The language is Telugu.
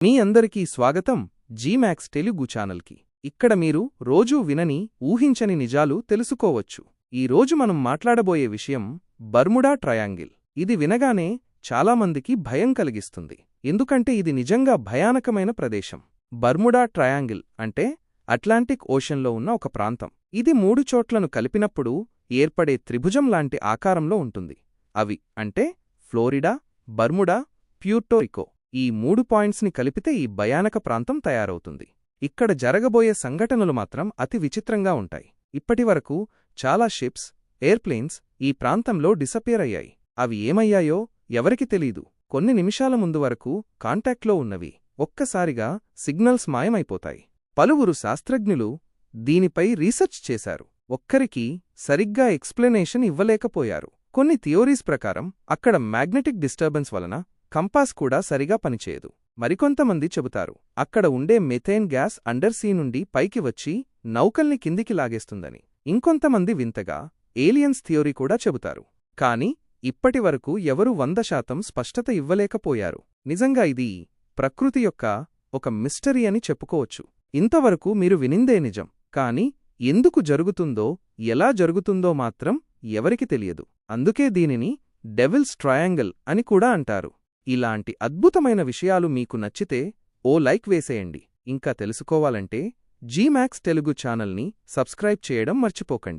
మీ అందరికీ స్వాగతం జీమాక్స్ తెలుగు ఛానల్కి. ఇక్కడ మీరు రోజూ వినని ఊహించని నిజాలు తెలుసుకోవచ్చు. ఈరోజు మనం మాట్లాడబోయే విషయం బర్ముడా ట్రయాంగిల్. ఇది వినగానే చాలామందికి భయం కలిగిస్తుంది. ఎందుకంటే ఇది నిజంగా భయానకమైన ప్రదేశం. బర్ముడా ట్రయాంగిల్ అంటే అట్లాంటిక్ ఓషన్లో ఉన్న ఒక ప్రాంతం. ఇది మూడు చోట్లను కలిపినప్పుడు ఏర్పడే త్రిభుజం లాంటి ఆకారంలో ఉంటుంది. అవి అంటే ఫ్లోరిడా బర్ముడా ప్యూర్టోరికో ఈ మూడు పాయింట్స్ని కలిపితే ఈ భయానక ప్రాంతం తయారవుతుంది. ఇక్కడ జరగబోయే సంఘటనలు మాత్రం అతి విచిత్రంగా ఉంటాయి. ఇప్పటివరకు చాలా షిప్స్ ఎయిర్ప్లేన్స్ ఈ ప్రాంతంలో డిసపేర్ అయ్యాయి. అవి ఏమయ్యాయో ఎవరికి తెలీదు. కొన్ని నిమిషాల ముందు వరకు కాంటాక్ట్లో ఉన్నవి. ఒక్కసారిగా సిగ్నల్స్ మాయమైపోతాయి. పలువురు శాస్త్రజ్ఞులు దీనిపై రీసెర్చ్ చేశారు. ఒక్కరికి సరిగ్గా ఎక్స్ప్లెనేషన్ ఇవ్వలేకపోయారు. కొన్ని థియోరీస్ ప్రకారం అక్కడ మ్యాగ్నెటిక్ డిస్టర్బెన్స్ వలన కంపాస్ కూడా సరిగా పనిచేయదు. మరికొంతమంది చెబుతారు అక్కడ ఉండే మెథేన్ గ్యాస్ అండర్ సీ నుండి పైకి వచ్చి నౌకల్ని కిందికి లాగేస్తుందని. ఇంకొంతమంది వింతగా ఏలియన్స్ థియోరీ కూడా చెబుతారు. కాని ఇప్పటివరకు ఎవరు వంద శాతం స్పష్టత ఇవ్వలేకపోయారు. నిజంగా ఇది ప్రకృతి యొక్క ఒక మిస్టరీ అని చెప్పుకోవచ్చు. ఇంతవరకు మీరు వినిందే నిజం. కాని ఎందుకు జరుగుతుందో ఎలా జరుగుతుందో మాత్రం ఎవరికి తెలియదు. అందుకే దీనిని డెవిల్స్ ట్రయాంగిల్ అని కూడా అంటారు. ఇలాంటి అద్భుతమైన విషయాలు మీకు నచ్చితే ఓ లైక్ వేసేయండి. ఇంకా తెలుసుకోవాలంటే జీమాక్స్ తెలుగు ఛానల్ని సబ్స్క్రైబ్ చేయడం మర్చిపోకండి.